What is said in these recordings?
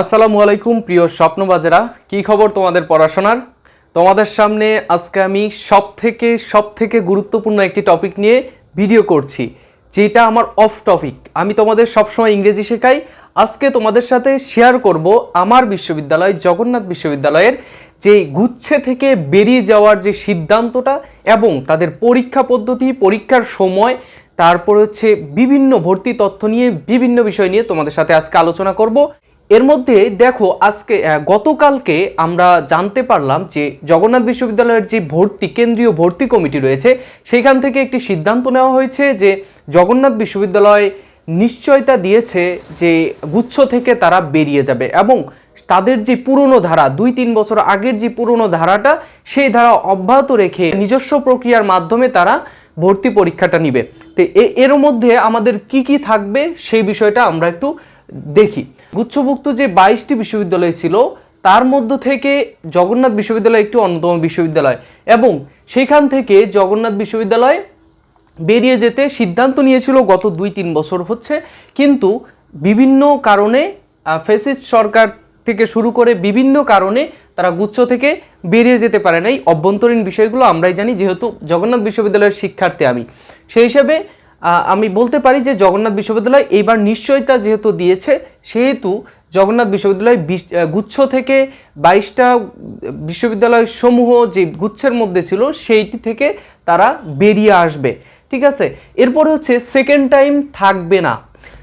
আসসালামু আলাইকুম, প্রিয় স্বপ্নবাজেরা। কি খবর তোমাদের পড়াশোনার? তোমাদের সামনে আজকে আমি সব থেকে সব থেকে গুরুত্বপূর্ণ একটি টপিক নিয়ে ভিডিও করছি, যেটা আমার অফ টপিক আমি তোমাদের সবসময় ইংরেজি শেখাই। আজকে তোমাদের সাথে শেয়ার করব আমার বিশ্ববিদ্যালয়, জগন্নাথ বিশ্ববিদ্যালয়ের যে গুচ্ছে থেকে বেরিয়ে যাওয়ার যে সিদ্ধান্তটা এবং তাদের পরীক্ষা পদ্ধতি, পরীক্ষার সময়, তারপর হচ্ছে বিভিন্ন ভর্তি তথ্য নিয়ে বিভিন্ন বিষয় নিয়ে তোমাদের সাথে আজকে আলোচনা করব। এর মধ্যে দেখো আজকে গতকালকে আমরা জানতে পারলাম যে জগন্নাথ বিশ্ববিদ্যালয়ের যে ভর্তি, কেন্দ্রীয় ভর্তি কমিটি রয়েছে সেখান থেকে একটি সিদ্ধান্ত নেওয়া হয়েছে যে জগন্নাথ বিশ্ববিদ্যালয় নিশ্চয়তা দিয়েছে যে গুচ্ছ থেকে তারা বেরিয়ে যাবে এবং তাদের যে পুরনো ধারা, দুই তিন বছর আগের যে পুরনো ধারাটা, সেই ধারা অব্যাহত রেখে নিজস্ব প্রক্রিয়ার মাধ্যমে তারা ভর্তি পরীক্ষাটা নিবে। তো এর মধ্যে আমাদের কি কি থাকবে, সেই বিষয়টা আমরা একটু দেখি। গুচ্ছভুক্ত যে বাইশটি বিশ্ববিদ্যালয় ছিল, তার মধ্য থেকে জগন্নাথ বিশ্ববিদ্যালয় একটি অন্যতম বিশ্ববিদ্যালয় এবং সেখান থেকে জগন্নাথ বিশ্ববিদ্যালয় বেরিয়ে যেতে সিদ্ধান্ত নিয়েছিল গত দুই তিন বছর হচ্ছে। কিন্তু বিভিন্ন কারণে ফেসিস্ট সরকার থেকে শুরু করে বিভিন্ন কারণে তারা গুচ্ছ থেকে বেরিয়ে যেতে পারে নাই। অভ্যন্তরীণ বিষয়গুলো আমরাই জানি, যেহেতু জগন্নাথ বিশ্ববিদ্যালয়ের শিক্ষার্থী আমি। সেই হিসাবে আমি বলতে পারি যে জগন্নাথ বিশ্ববিদ্যালয় এইবার নিশ্চয়তা যেহেতু দিয়েছে, সেহেতু জগন্নাথ বিশ্ববিদ্যালয় বিশ- গুচ্ছ থেকে বাইশটা বিশ্ববিদ্যালয় সমূহ যে গুচ্ছের মধ্যে ছিল সেইটি থেকে তারা বেরিয়ে আসবে, ঠিক আছে? এরপরে হচ্ছে সেকেন্ড টাইম থাকবে না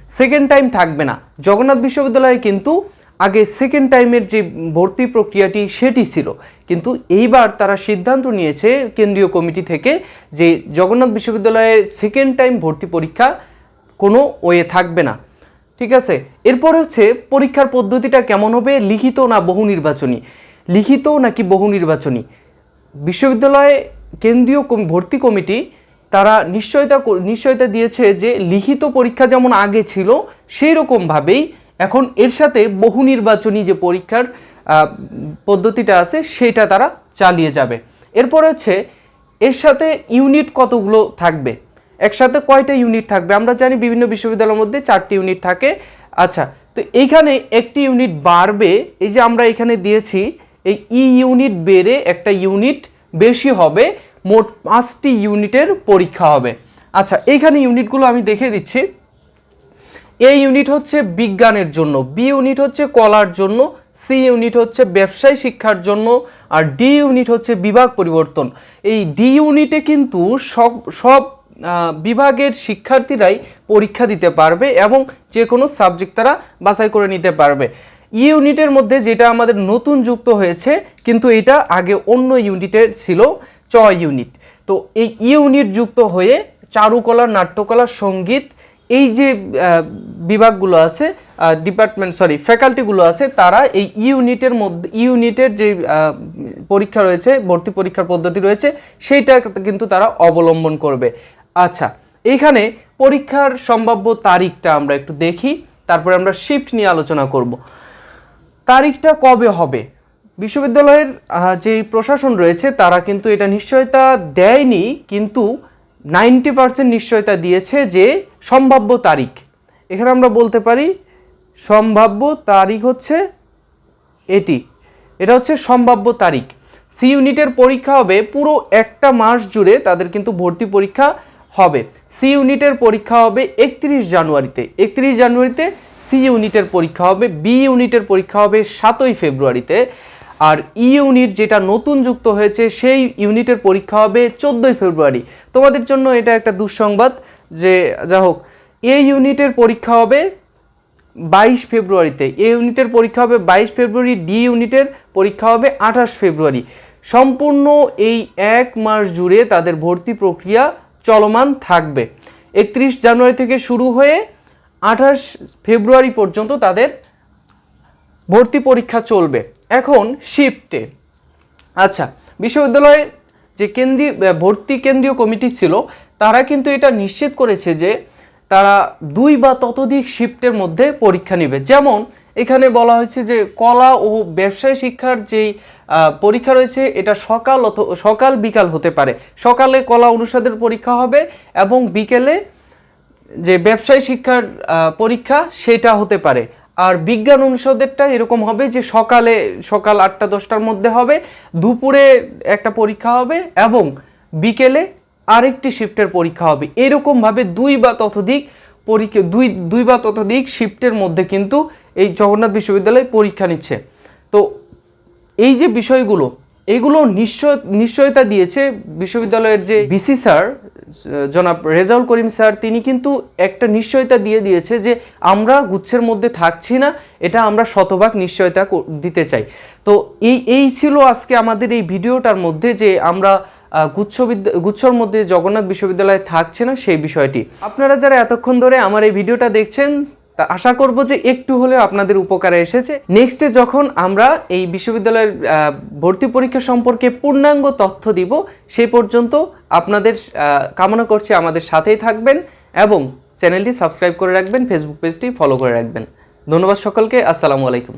সেকেন্ড টাইম থাকবে না। জগন্নাথ বিশ্ববিদ্যালয়ে কিন্তু আগে সেকেন্ড টাইমের যে ভর্তি প্রক্রিয়াটি সেটি ছিল। কিন্তু এইবার তারা সিদ্ধান্ত নিয়েছে কেন্দ্রীয় কমিটি থেকে যে জগন্নাথ বিশ্ববিদ্যালয়ে সেকেন্ড টাইম ভর্তি পরীক্ষা কোনো ওয়ে থাকবে না। ঠিক আছে? এরপরে হচ্ছে পরীক্ষার পদ্ধতিটা কেমন হবে? লিখিত না বহু নির্বাচনী? লিখিত নাকি বহু নির্বাচনী? বিশ্ববিদ্যালয়ে কেন্দ্রীয় ভর্তি কমিটি তারা নিশ্চয়তা নিশ্চয়তা দিয়েছে যে লিখিত পরীক্ষা যেমন আগে ছিল সেই রকমভাবেই এখন এর সাথে বহু নির্বাচনী যে পরীক্ষার পদ্ধতিটা আছে, সেটা তারা চালিয়ে যাবে। এরপর হচ্ছে, এর সাথে ইউনিট কতগুলো থাকবে? একসাথে কয়টা ইউনিট থাকবে? আমরা জানি বিভিন্ন বিশ্ববিদ্যালয়ের মধ্যে চারটি ইউনিট থাকে। আচ্ছা তো এইখানে একটি ইউনিট বাড়বে, এই যে আমরা এখানে দিয়েছি, এই ই ইউনিট বেড়ে একটা ইউনিট বেশি হবে, মোট পাঁচটি ইউনিটের পরীক্ষা হবে। আচ্ছা এইখানে ইউনিটগুলো আমি দেখে দিচ্ছি। এ ইউনিট হচ্ছে বিজ্ঞানের জন্য বি ইউনিট হচ্ছে কলার জন্য সি ইউনিট হচ্ছে ব্যবসায় শিক্ষার জন্য, আর ডি ইউনিট হচ্ছে বিভাগ পরিবর্তন। এই ডি ইউনিটে কিন্তু সব সব বিভাগের শিক্ষার্থীরাই পরীক্ষা দিতে পারবে এবং যে কোনো সাবজেক্ট তারা বাছাই করে নিতে পারবে। ইউনিটের মধ্যে যেটা আমাদের নতুন যুক্ত হয়েছে, কিন্তু এটা আগে অন্য ইউনিটের ছিল, চ ইউনিট তো এই ইউনিট যুক্ত হয়ে চারুকলা, নাট্যকলা, সংগীত, এই যে বিভাগগুলো আছে ডিপার্টমেন্ট সরি ফ্যাকাল্টিগুলো আছে, তারা এই ইউনিটের মধ্যে ইউনিটের যে পরীক্ষা রয়েছে, ভর্তি পরীক্ষার পদ্ধতি রয়েছে, সেইটা কিন্তু তারা অবলম্বন করবে। আচ্ছা এইখানে পরীক্ষার সম্ভাব্য তারিখটা আমরা একটু দেখি, তারপরে আমরা শিফট নিয়ে আলোচনা করব। তারিখটা কবে হবে? বিশ্ববিদ্যালয়ের যে প্রশাসন রয়েছে, তারা কিন্তু এটা নিশ্চয়তা দেয়নি, কিন্তু নাইনটি পার্সেন্ট নিশ্চয়তা দিয়েছে যে সম্ভাব্য তারিখ। এখানে আমরা বলতে পারি সম্ভাব্য তারিখ হচ্ছে এটি। এটা হচ্ছে সম্ভাব্য তারিখ। সি ইউনিটের পরীক্ষা হবে পুরো একটা মাস জুড়ে তাদের কিন্তু ভর্তি পরীক্ষা হবে। সি ইউনিটের পরীক্ষা হবে একত্রিশ জানুয়ারিতে। একত্রিশ জানুয়ারিতে সি ইউনিটের পরীক্ষা হবে বি ইউনিটের পরীক্ষা হবে সাতই ফেব্রুয়ারিতে। আর ই ইউনিট যেটা নতুন যুক্ত হয়েছে, সেই ইউনিটের পরীক্ষা হবে চোদ্দোই ফেব্রুয়ারি। তোমাদের জন্য এটা একটা দুঃসংবাদ যে যা হোক এ ইউনিটের পরীক্ষা হবে বাইশ ফেব্রুয়ারিতে। এ ইউনিটের পরীক্ষা হবে বাইশ ফেব্রুয়ারি ডি ইউনিটের পরীক্ষা হবে আঠাশ ফেব্রুয়ারি। সম্পূর্ণ এই এক মাস জুড়ে তাদের ভর্তি প্রক্রিয়া চলমান থাকবে। একত্রিশ জানুয়ারি থেকে শুরু হয়ে আঠাশ ফেব্রুয়ারি পর্যন্ত তাদের ভর্তি পরীক্ষা চলবে। এখন শিফটে আচ্ছা বিশ্ববিদ্যালয়ে যে কেন্দ্রীয়, ভর্তি কেন্দ্রীয় কমিটি ছিল, তারা কিন্তু এটা নিশ্চিত করেছে যে তারা দুই বা ততোধিক শিফটের মধ্যে পরীক্ষা নেবে। যেমন এখানে বলা হয়েছে যে কলা ও ব্যবসায় শিক্ষার যেই পরীক্ষা রয়েছে, এটা সকাল অথ- সকাল বিকাল হতে পারে। সকালে কলা অনুষদের পরীক্ষা হবে এবং বিকেলে যে ব্যবসায় শিক্ষার পরীক্ষা সেটা হতে পারে। আর বিজ্ঞান অনুষদেরটা এরকম হবে যে সকালে, সকাল আটটা দশটার মধ্যে হবে, দুপুরে একটা পরীক্ষা হবে এবং বিকেলে আরেকটি শিফটের পরীক্ষা হবে। এরকমভাবে দুই বা ততোধিক পরীক্ষা, দুই দুই বা ততোধিক শিফটের মধ্যে কিন্তু এই জগন্নাথ বিশ্ববিদ্যালয় পরীক্ষা নিচ্ছে। তো এই যে বিষয়গুলো, এগুলো নিশ্চয়, নিশ্চয়তা দিয়েছে বিশ্ববিদ্যালয়ের যে বিসি স্যার জনাব রেজাউল করিম স্যার, তিনি কিন্তু একটা নিশ্চয়তা দিয়ে দিয়েছে যে আমরা গুচ্ছের মধ্যে থাকছি না, এটা আমরা শতভাগ নিশ্চয়তা দিতে চাই। তো এই এই ছিল আজকে আমাদের এই ভিডিওটার মধ্যে যে আমরা গুচ্ছ গুচ্ছর মধ্যে জগন্নাথ বিশ্ববিদ্যালয় থাকছে না সেই বিষয়টি। আপনারা যারা এতক্ষণ ধরে আমার এই ভিডিওটা দেখছেন, তা আশা করব যে একটু হলেও আপনাদের উপকারে এসেছে। নেক্সটে যখন আমরা এই বিশ্ববিদ্যালয়ের ভর্তি পরীক্ষা সম্পর্কে পূর্ণাঙ্গ তথ্য দিব সেই পর্যন্ত আপনাদের কামনা করছি আমাদের সাথেই থাকবেন এবং চ্যানেলটি সাবস্ক্রাইব করে রাখবেন ফেসবুক পেজটি ফলো করে রাখবেন। ধন্যবাদ সকলকে, আসসালামু আলাইকুম।